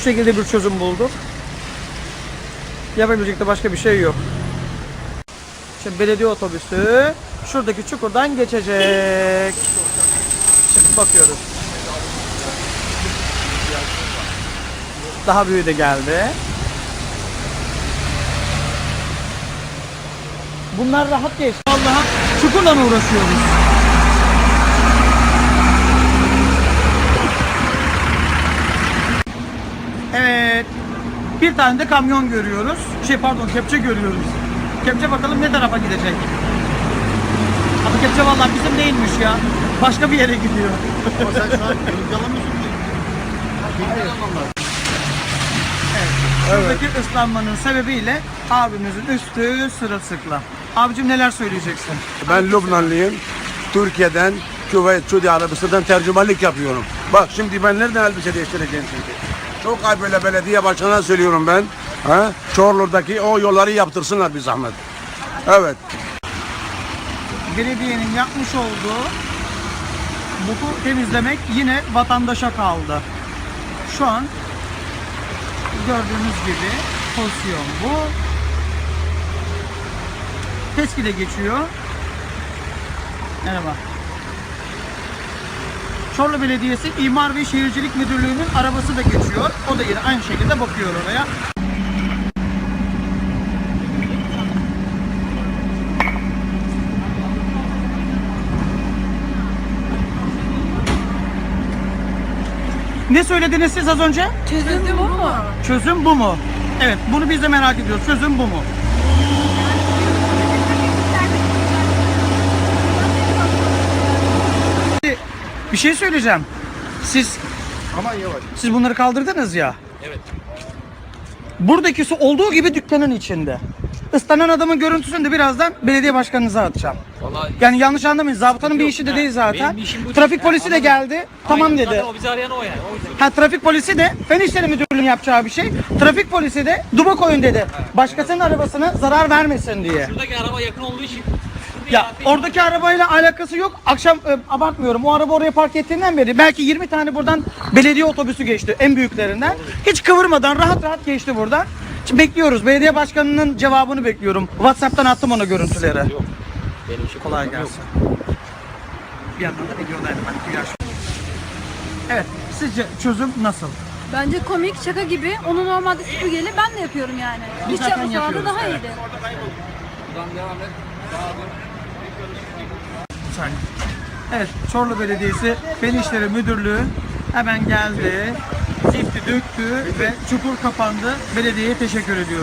Şu şekilde bir çözüm bulduk. Yapabilecek de başka bir şey yok. Şimdi belediye otobüsü şuradaki çukurdan geçecek. Şimdi bakıyoruz. Daha büyüğü de geldi. Bunlar rahat geçti. Vallahi çukurla mı uğraşıyoruz? Evet. Bir tane de kamyon görüyoruz. Şey pardon kepçe görüyoruz. Kepçe bakalım ne tarafa gidecek. Ama kepçe vallahi bizim değilmiş ya. Başka bir yere gidiyor. Ama sen şu an görüntü alamıyorsun ki. Bilmiyor adamlar. Şuradaki ıslanmanın sebebiyle abimizin üstü sırılsıklam. Abicim neler söyleyeceksin? Ben Lübnanlıyım. Türkiye'den, Küveyt, Suudi Arabistan'dan tercümanlık yapıyorum. Bak şimdi ben nereden elbise değiştireceğim şimdi? Çok ay böyle belediye başkanına söylüyorum ben. Ha? Çorlu'daki o yolları yaptırsınlar bir zahmet. Evet. Belediyenin yapmış olduğu bu temizlemek yine vatandaşa kaldı. Şu an gördüğünüz gibi pozisyon bu. Teskide geçiyor. Merhaba. Çorlu Belediyesi İmar ve Şehircilik Müdürlüğü'nün arabası da geçiyor. O da yine aynı şekilde bakıyor oraya. Ne söylediniz siz az önce? Çözüm bu mu? Çözüm bu mu? Evet, bunu biz de merak ediyoruz. Çözüm bu mu? Bir şey söyleyeceğim. Siz Aman yavaş. siz bunları kaldırdınız ya. Evet. Buradaki su olduğu gibi dükkanın içinde. Islanan adamın görüntüsünü de birazdan belediye başkanınıza atacağım. Vallahi Yani yanlış anlamayın. Zabıtanın bir işi de değil zaten. Benim işim bu Trafik değil. polisi de Anladım. geldi. Tamam Aynen, dedi. Zaten o bizi arayan o yani. O yüzden. Ha trafik polisi de Fen İşleri Müdürlüğü'nün yapacağı bir şey. Trafik polisi de duba koyun dedi. Başkasının arabasına zarar vermesin diye. Şuradaki araba yakın olduğu için. Ya oradaki arabayla alakası yok. Akşam e, abartmıyorum. O araba oraya park ettiğinden beri belki 20 tane buradan belediye otobüsü geçti en büyüklerinden. Hiç kıvırmadan rahat rahat geçti buradan. Şimdi bekliyoruz. Belediye başkanının cevabını bekliyorum. WhatsApp'tan attım ona görüntüleri. Benim işim Kolay yok. gelsin. Bir yandan da videodaydım ben. Evet. Sizce çözüm nasıl? Bence komik, şaka gibi. Onu normalde süpürgeyle ben de yapıyorum yani. Biz Hiç zaten yapmasalar da yapıyoruz, daha evet. iyiydi. Evet, Çorlu Belediyesi Fen İşleri Müdürlüğü hemen geldi. Zifti döktü ve çukur kapandı. Belediyeye teşekkür ediyorum.